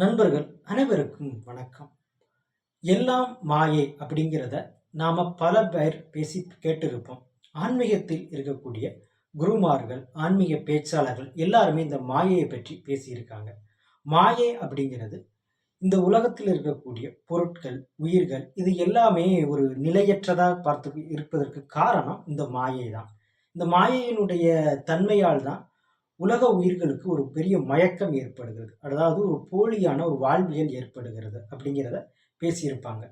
நண்பர்கள் அனைவருக்கும் வணக்கம். எல்லாம் மாயை அப்படிங்கிறத நாம் பல பேர் பேசி கேட்டிருப்போம். ஆன்மீகத்தில் இருக்கக்கூடிய குருமார்கள் ஆன்மீக பேச்சாளர்கள் எல்லாருமே இந்த மாயையை பற்றி பேசியிருக்காங்க. மாயை அப்படிங்கிறது இந்த உலகத்தில் இருக்கக்கூடிய பொருட்கள் உயிர்கள் இது எல்லாமே ஒரு நிலையற்றதாக பார்த்து இருப்பதற்கு காரணம் இந்த மாயை தான் இந்த மாயையினுடைய தன்மையால் தான் உலக உயிர்களுக்கு ஒரு பெரிய மயக்கம் ஏற்படுகிறது. அதாவது ஒரு போலியான ஒரு வாழ்வியல் ஏற்படுகிறது அப்படிங்கிறத பேசியிருப்பாங்க.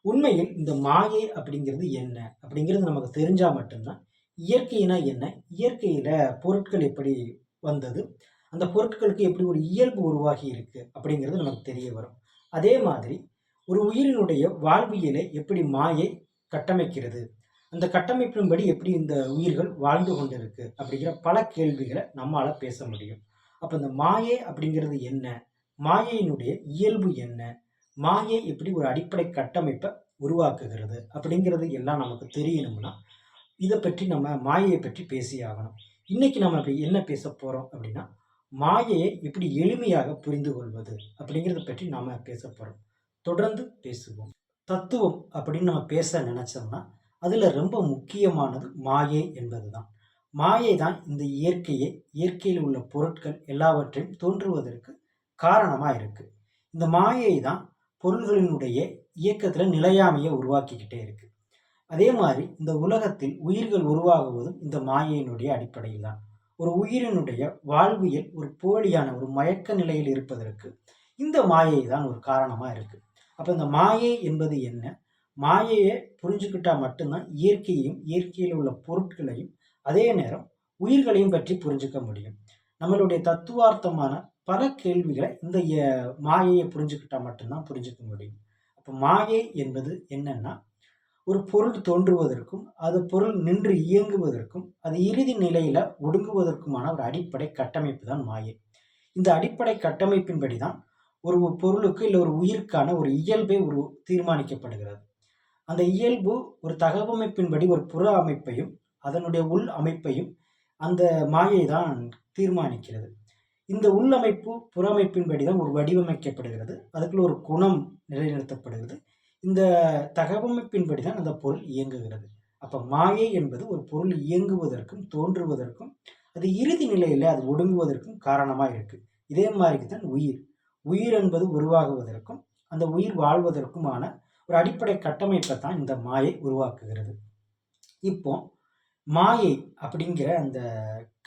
உண்மையில் இந்த மாயை அப்படிங்கிறது என்ன? அப்படிங்கிறது நமக்கு தெரிஞ்சால் மட்டும்தான். இயற்கைனா என்ன? இயற்கையில் பொருட்கள் எப்படி வந்தது? அந்த பொருட்களுக்கு எப்படி ஒரு இயல்பு உருவாகி இருக்கு அப்படிங்கிறது நமக்கு தெரிய வரும். அதே மாதிரி ஒரு உயிரினுடைய வாழ்வியலை எப்படி மாயை கட்டமைக்கிறது? அந்த கட்டமைப்பின்படி எப்படி இந்த உயிர்கள் வாழ்ந்து கொண்டிருக்கு அப்படிங்கிற பல கேள்விகளை நம்மளால் பேச முடியும். அப்போ இந்த மாயை அப்படிங்கிறது என்ன? மாயையினுடைய இயல்பு என்ன? மாயை எப்படி ஒரு அடிப்படை கட்டமைப்பை உருவாக்குகிறது அப்படிங்கிறது எல்லாம் நமக்கு தெரியணும்னா இதை பற்றி நம்ம மாயையை பற்றி பேசி ஆகணும் இன்றைக்கி நம்ம அப்படி என்ன பேச போகிறோம் அப்படின்னா மாயையை எப்படி எளிமையாக புரிந்து கொள்வது அப்படிங்கிறத பற்றி நாம் பேச போகிறோம் தொடர்ந்து பேசுவோம். தத்துவம் அப்படின்னு நம்ம பேச நினச்சோம்னா அதில் ரொம்ப முக்கியமானது மாயை என்பது தான் மாயை தான் இந்த இயற்கையை இயற்கையில் உள்ள பொருட்கள் எல்லாவற்றையும் தோன்றுவதற்கு காரணமாக இருக்குது இந்த மாயை தான் பொருள்களினுடைய இயக்கத்தில் நிலையாமையை உருவாக்கிக்கிட்டே இருக்குது அதே மாதிரி இந்த உலகத்தில் உயிர்கள் உருவாகுவதும் இந்த மாயையினுடைய அடிப்படையில் தான் ஒரு உயிரினுடைய வாழ்வியல் ஒரு போலியான ஒரு மயக்க நிலையில் இருப்பதற்கு இந்த மாயை தான் ஒரு காரணமாக இருக்குது அப்போ இந்த மாயை என்பது என்ன? மாயையை புரிஞ்சுக்கிட்டால் மட்டும்தான் இயற்கையையும் இயற்கையில் உள்ள பொருட்களையும் அதே நேரம் உயிர்களையும் பற்றி புரிஞ்சுக்க முடியும். நம்மளுடைய தத்துவார்த்தமான பல கேள்விகளை இந்த மாயையை புரிஞ்சுக்கிட்டால் மட்டும்தான் புரிஞ்சுக்க முடியும். அப்போ மாயை என்பது என்னன்னா ஒரு பொருள் தோன்றுவதற்கும் அது பொருள் நின்று இயங்குவதற்கும் அது இறுதி நிலையில் ஒடுங்குவதற்குமான ஒரு அடிப்படை கட்டமைப்பு தான் மாயை. இந்த அடிப்படை கட்டமைப்பின்படி தான் ஒரு பொருளுக்கு இல்லை ஒரு உயிருக்கான ஒரு இயல்பை ஒரு தீர்மானிக்கப்படுகிறது. அந்த இயல்பு ஒரு தகவமைப்பின்படி ஒரு புற அமைப்பையும் அதனுடைய உள் அமைப்பையும் அந்த மாயை தான் தீர்மானிக்கிறது. இந்த உள்ளமைப்பு புறமைப்பின்படி தான் ஒரு வடிவமைக்கப்படுகிறது. அதுக்குள்ள ஒரு குணம் நிலைநிறுத்தப்படுகிறது. இந்த தகவமைப்பின்படி தான் அந்த பொருள் இயங்குகிறது. அப்போ மாயை என்பது ஒரு பொருள் இயங்குவதற்கும் தோன்றுவதற்கும் அது இறுதி நிலையில் அது ஒடுங்குவதற்கும் காரணமாக இருக்குது இதே மாதிரி தான் உயிர். உயிர் என்பது உருவாகுவதற்கும் அந்த உயிர் வாழ்வதற்குமான ஒரு அடிப்படை கட்டமைப்பை தான் இந்த மாயை உருவாக்குகிறது. இப்போ மாயை அப்படிங்கிற அந்த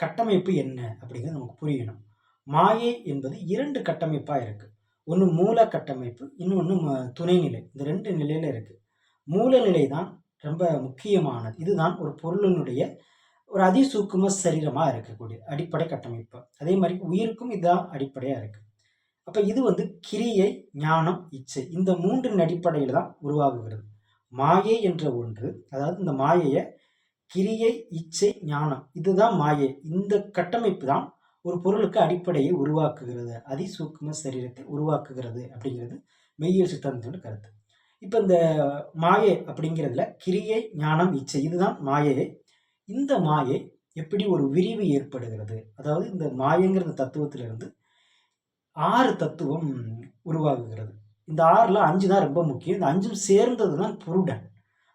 கட்டமைப்பு என்ன அப்படிங்கிறது நமக்கு புரியணும். மாயை என்பது இரண்டு கட்டமைப்பாக இருக்குது ஒன்று மூல கட்டமைப்பு இன்னொன்று துணைநிலை. இந்த ரெண்டு நிலையில் இருக்குது மூலநிலை தான் ரொம்ப முக்கியமானது. இதுதான் ஒரு பொருளினுடைய ஒரு அதிசூக்கும சரீரமாக இருக்கக்கூடிய அடிப்படை கட்டமைப்பு. அதே மாதிரி உயிருக்கும் இதுதான் அடிப்படையாக இருக்குது அப்போ இது வந்து கிரியை ஞானம் இச்சை. இந்த மூன்றின் அடிப்படையில் தான் உருவாகுகிறது. மாயை என்ற ஒன்று அதாவது இந்த மாயையை கிரியை இச்சை ஞானம் இதுதான் மாயை. இந்த கட்டமைப்பு தான் ஒரு பொருளுக்கு அடிப்படையை உருவாக்குகிறது. அதிசூக்கும சரீரத்தை உருவாக்குகிறது அப்படிங்கிறது மெய்யியல் சித்தாந்தத்தோட கருத்து. இப்போ இந்த மாயை அப்படிங்கிறதுல கிரியை ஞானம் இச்சை இதுதான் மாயை இந்த மாயை எப்படி ஒரு விரிவு ஏற்படுகிறது? அதாவது இந்த மாயங்கிற தத்துவத்திலிருந்து ஆறு தத்துவம் உருவாகுகிறது. இந்த ஆறில் அஞ்சு தான் ரொம்ப முக்கியம். இந்த அஞ்சும் சேர்ந்தது தான் புருடன்.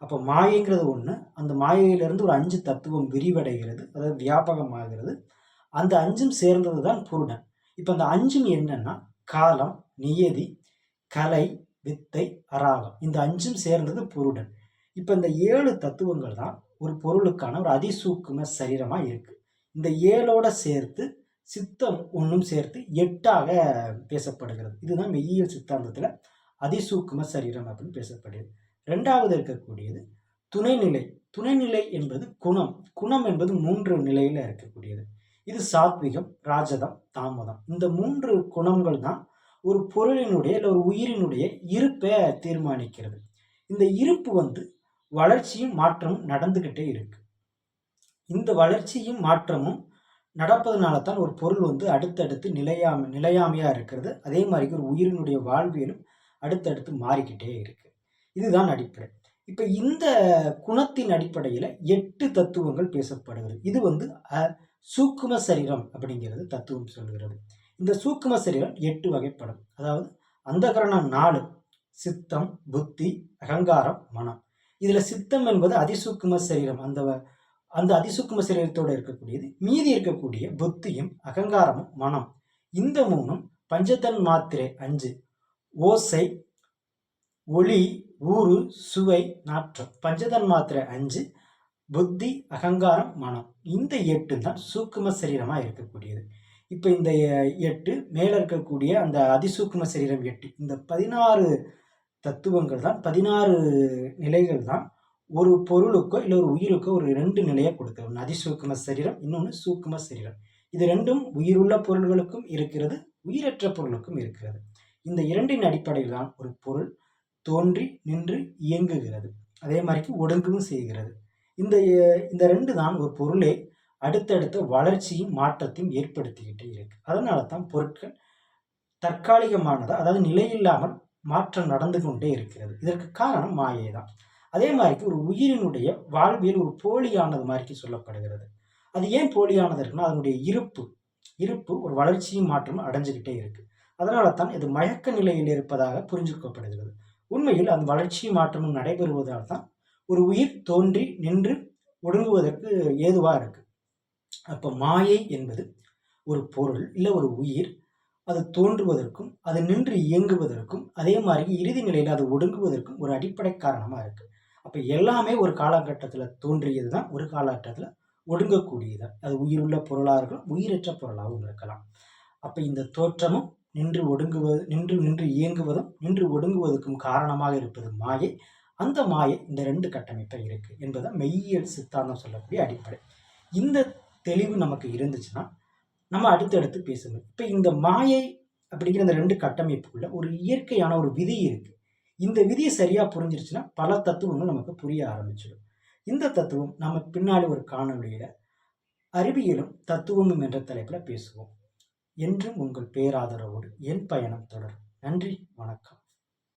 அப்போ மாயைங்கிறது ஒன்று அந்த மாயையிலிருந்து ஒரு அஞ்சு தத்துவம் விரிவடைகிறது. அதாவது வியாபகமாகிறது. அந்த அஞ்சும் சேர்ந்தது தான் புருடன். இப்போ அந்த அஞ்சும் என்னென்னா காலம் நியதி கலை வித்தை அராகம். இந்த அஞ்சும் சேர்ந்தது புருடன். இப்போ இந்த ஏழு தத்துவங்கள் தான் ஒரு பொருளுக்கான ஒரு அதிசூக்கும சரீரமாக இருக்குது இந்த ஏழோட சேர்த்து சித்தம் ஒன்றும் சேர்த்து எட்டாக பேசப்படுகிறது. இதுதான் மெய்யியல் சித்தாந்தத்தில் அதிசூக்கும சரீரம் அப்படின்னு பேசப்படுகிறது. ரெண்டாவது இருக்கக்கூடியது துணைநிலை. துணைநிலை என்பது குணம். குணம் என்பது மூன்று நிலையில் இருக்கக்கூடியது. இது சாத்விகம் ராஜதம் தாமதம். இந்த மூன்று குணங்கள் தான் ஒரு பொருளினுடைய இல்லை ஒரு உயிரினுடைய இருப்பை தீர்மானிக்கிறது. இந்த இருப்பு வந்து வளர்ச்சியும் மாற்றமும் நடந்துக்கிட்டே இருக்கு. இந்த வளர்ச்சியும் மாற்றமும் நடப்பதனால தான் ஒரு பொருள் வந்து அடுத்தடுத்து நிலையாம நிலையாமையாக இருக்கிறது. அதே மாதிரி ஒரு உயிரினுடைய வாழ்வியலும் அடுத்தடுத்து மாறிக்கிட்டே இருக்குது இதுதான் அடிப்படை. இப்போ இந்த குணத்தின் அடிப்படையில் எட்டு தத்துவங்கள் பேசப்படுகிறது. இது வந்து சூக்கும சரீரம் அப்படிங்கிறது தத்துவம் சொல்கிறது. இந்த சூக்கும சரீரம் எட்டு வகைப்படும். அதாவது அந்தகரணம் நாலு சித்தம் புத்தி அகங்காரம் மனம். இதில் சித்தம் என்பது அதிசூக்கும சரீரம். அந்த வ- அந்த அதிசூக்கும சரீரத்தோடு இருக்கக்கூடியது மீதி இருக்கக்கூடிய புத்தியும் அகங்காரமும் மனம் இந்த மூணும் பஞ்சதன் மாத்திரை அஞ்சு. ஓசை ஒளி ஊறு சுவை நாற்றம். பஞ்சதன் மாத்திரை அஞ்சு புத்தி அகங்காரம் மனம். இந்த எட்டு தான் சூக்கும சரீரமாக இருக்கக்கூடியது. இப்போ இந்த எட்டு மேலே இருக்கக்கூடிய அந்த அதிசூக்கும சரீரம் எட்டு இந்த பதினாறு தத்துவங்கள் தான் பதினாறு நிலைகள் தான் ஒரு பொருளுக்கோ இல்லை ஒரு உயிருக்கோ ஒரு ரெண்டு நிலையை கொடுக்குது ஒன்று அதிசூக்கும சரீரம் இன்னொன்று சூக்கும சரீரம். இது ரெண்டும் உயிருள்ள பொருள்களுக்கும் இருக்கிறது உயிரற்ற பொருளுக்கும் இருக்கிறது. இந்த இரண்டின் அடிப்படையில் தான் ஒரு பொருள் தோன்றி நின்று இயங்குகிறது. அதே மாதிரிக்கு ஒடுங்கவும் செய்கிறது. இந்த இந்த ரெண்டு தான் ஒரு பொருளை அடுத்தடுத்த வளர்ச்சியும் மாற்றத்தையும் ஏற்படுத்திக்கிட்டே இருக்கு. அதனால தான் பொருட்கள் தற்காலிகமானது அதாவது நிலையில்லாமல் மாற்றம் நடந்து கொண்டே இருக்கிறது. இதற்கு காரணம் மாயை தான் அதே மாதிரிக்கு ஒரு உயிரினுடைய வாழ்வியல் ஒரு போலியானது மாதிரிக்கு சொல்லப்படுகிறது. அது ஏன் போலியானது இருக்குன்னா அதனுடைய இருப்பு இருப்பு ஒரு வளர்ச்சியும் மாற்றமும் அடைஞ்சுக்கிட்டே இருக்கு. அதனால தான் இது மயக்க நிலையில் இருப்பதாக புரிஞ்சுக்கப்படுகிறது. உண்மையில் அந்த வளர்ச்சியும் மாற்றமும் நடைபெறுவதால் தான் ஒரு உயிர் தோன்றி நின்று ஒடுங்குவதற்கு ஏதுவாக இருக்கு. அப்போ மாயை என்பது ஒரு பொருள் இல்லை ஒரு உயிர் அது தோன்றுவதற்கும் அது நின்று இயங்குவதற்கும் அதே மாதிரி இறுதி நிலையில் அது ஒடுங்குவதற்கும் ஒரு அடிப்படை காரணமாக இருக்குது அப்போ எல்லாமே ஒரு காலகட்டத்தில் தோன்றியது தான் ஒரு காலகட்டத்தில் ஒடுங்கக்கூடியது. அது உயிருள்ள பொருளாக இருக்கலாம் உயிரற்ற பொருளாகவும் இருக்கலாம். அப்போ இந்த தோற்றமும் நின்று ஒடுங்குவது நின்று நின்று இயங்குவதும் நின்று ஒடுங்குவதற்கும் காரணமாக இருப்பது மாயை. அந்த மாயை இந்த ரெண்டு கட்டமைப்பாக இருக்குது என்பதை மெய்யியல் சித்தாந்தம் சொல்லக்கூடிய அடிப்படை. இந்த தெளிவு நமக்கு இருந்துச்சுன்னா நம்ம அடுத்தடுத்து பேசணும் இப்போ இந்த மாயை அப்படிங்கிற இந்த ரெண்டு கட்டமைப்புக்குள்ள ஒரு இயற்கையான ஒரு விதி இருக்குது இந்த விதியை சரியாக புரிஞ்சிருச்சுன்னா பல தத்துவங்கள் நமக்கு புரிய ஆரம்பிச்சிடும். இந்த தத்துவம் நம்ம பின்னாடி ஒரு காணொலியில் அறிவியலும் தத்துவமும் என்ற தலைப்பில் பேசுவோம். என்றும் உங்கள் பேராதரவோடு என் பயணம் தொடரும். நன்றி வணக்கம்.